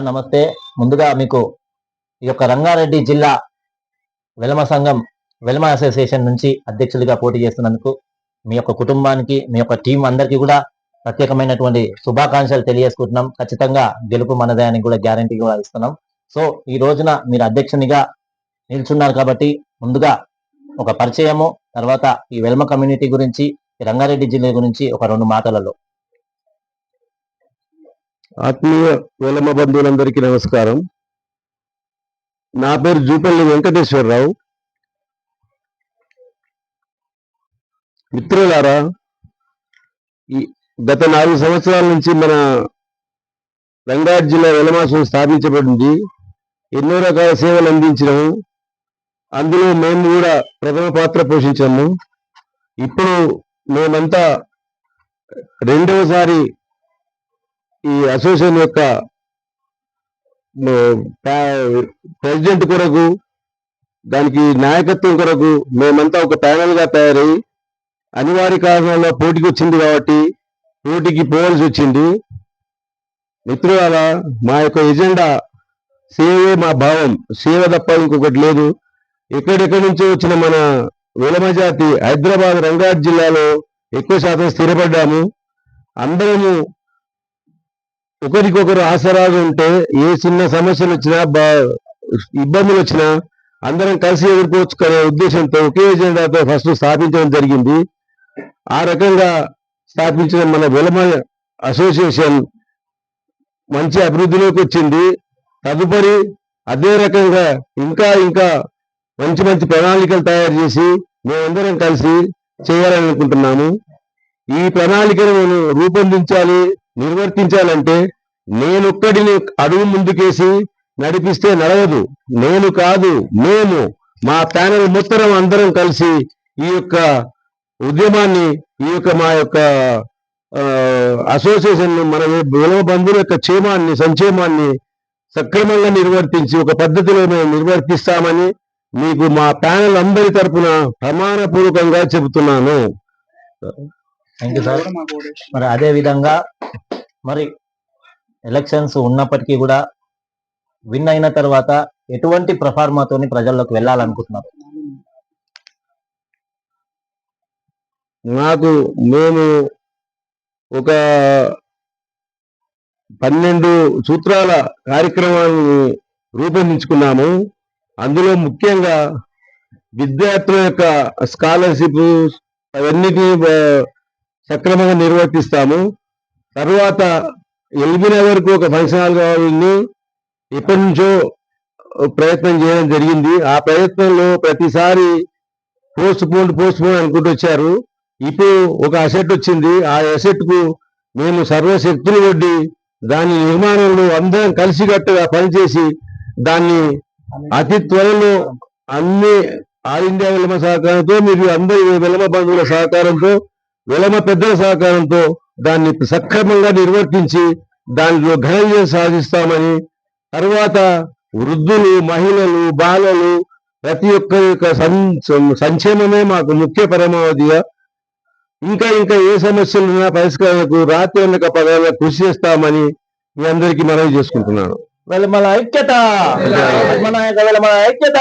Sir నమస్తే. ముందుగా మీకు ఈ యొక్క రంగారెడ్డి జిల్లా వెలమ సంఘం వెలమ అసోసియేషన్ నుంచి అధ్యక్షుడిగా పోటీ చేస్తున్నందుకు మీ యొక్క కుటుంబానికి మీ యొక్క టీం అందరికీ కూడా ప్రత్యేకమైనటువంటి శుభాకాంక్షలు తెలియజేసుకుంటున్నాం. ఖచ్చితంగా గెలుపు మనదే అని కూడా గ్యారంటీ కూడా ఇస్తున్నాం. సో ఈ రోజున మీరు అధ్యక్షునిగా నిల్చున్నారు కాబట్టి ముందుగా ఒక పరిచయము తర్వాత ఈ వెల్మ కమ్యూనిటీ గురించి రంగారెడ్డి జిల్లా గురించి ఒక రెండు మాటలలో. ఆత్మీయ వేలమ్మ బంధువులందరికీ నమస్కారం. నా పేరు జూపల్లి వెంకటేశ్వరరావు. మిత్రులారా ఈ గత నాలుగు సంవత్సరాల నుంచి మన రంగారెడ్డి జిల్లా వెలమాసం స్థాపించబడింది. ఎన్నో రకాల సేవలు అందించినాము. అందులో మేము కూడా ప్రథమ పాత్ర పోషించాము. ఇప్పుడు మేమంతా రెండవసారి ఈ అసోసియేషన్ యొక్క ప్రెసిడెంట్ కొరకు దానికి నాయకత్వం కొరకు మేమంతా ఒక ప్యానల్గా తయారై అనివార్య కారణంలో పోటీకి వచ్చింది కాబట్టి పోటీకి పోవాల్సి వచ్చింది. మిత్రుల మా యొక్క ఎజెండా సేవే మా భావం. సేవ తప్ప ఇంకొకటి లేదు. ఎక్కడెక్కడి నుంచో వచ్చిన మన వెలమజాతి హైదరాబాద్ రంగారెడ్డి జిల్లాలో ఎక్కువ శాతం స్థిరపడ్డాము. అందరము ఒకరికొకరు ఆసరాగా ఉంటే ఏ చిన్న సమస్యలు వచ్చినా బా- ఇబ్బందులు వచ్చినా అందరం కలిసి ఎదుర్కోవచ్చుకునే ఉద్దేశంతో ఒకే ఎజెండాతో ఫస్ట్ స్థాపించడం జరిగింది. ఆ రకంగా స్థాపించిన మన వెలమ అసోసియేషన్ మంచి అభివృద్ధిలోకి వచ్చింది తదుపరి అదే రకంగా ఇంకా ఇంకా మంచి మంచి ప్రణాళికలు తయారు చేసి మేమందరం కలిసి చేయాలని అనుకుంటున్నాము ఈ ప్రణాళికను రూపొందించాలి. నిర్వర్తించాలంటే నేనొక్కడిని అడుగు ముందుకేసి నడిపిస్తే నడవదు. నేను కాదు మేము మా ప్యానల్ మొత్తం అందరం కలిసి ఈ యొక్క ఉద్యమాన్ని ఈ యొక్క మా యొక్క అసోసియేషన్ మన విలువ బంధువుల యొక్క క్షేమాన్ని సంక్షేమాన్ని సక్రమంగా నిర్వర్తించి ఒక పద్ధతిలో మేము నిర్వర్తిస్తామని మీకు మా ప్యానల్ అందరి తరపున ప్రమాణపూర్వకంగా చెబుతున్నాను. మరి అదే విధంగా మరి ఎలక్షన్స్ ఉన్నప్పటికీ కూడా విన్ అయిన తర్వాత ఎటువంటి ప్రఫార్మాతోని ప్రజల్లోకి వెళ్ళాలనుకుంటున్నారు? నాకు మేము ఒక పన్నెండు సూత్రాల కార్యక్రమాన్ని రూపొందించుకున్నాము. అందులో ముఖ్యంగా విద్యార్థుల యొక్క స్కాలర్షిప్ అవన్నీ సక్రమంగా నిర్వర్తిస్తాము. తర్వాత ఎల్బీ వరకు ఒక ఫంక్షన్ హాల్ కావాలని ఎప్పటి నుంచో ప్రయత్నం చేయడం జరిగింది. ఆ ప్రయత్నంలో ప్రతిసారి పోస్ట్ పోన్ పోస్ట్ పోన్ అనుకుంటూ వచ్చారు. ఇప్పుడు ఒక అసెట్ వచ్చింది. ఆ అసెట్కు మేము సర్వశక్తులు వడ్డి దాని నిర్మాణంలో అందరం కలిసికట్టుగా పనిచేసి దాన్ని అతి త్వరలో అన్ని ఆల్ ఇండియా విలమ సహకారంతో మీరు అందరి విలమ బంధువుల సహకారంతో విలమ పెద్దల సహకారంతో దాన్ని సక్రమంగా నిర్వర్తించి దానిలో ఘన విజయం సాధిస్తామని తర్వాత వృద్ధులు మహిళలు బాలలు ప్రతి ఒక్కరి యొక్క సం- సంక్షేమమే మాకు ముఖ్య పరమావధిగా. ఇంకా ఇంకా ఏ సమస్యలు ఉన్నా పరిష్కారాలకు రాత్రి అనక పదాల కృషి చేస్తామని మీ అందరికీ మనవి చేసుకుంటున్నాను. వెలమల ఐక్యత! మన వెలమల ఐక్యత!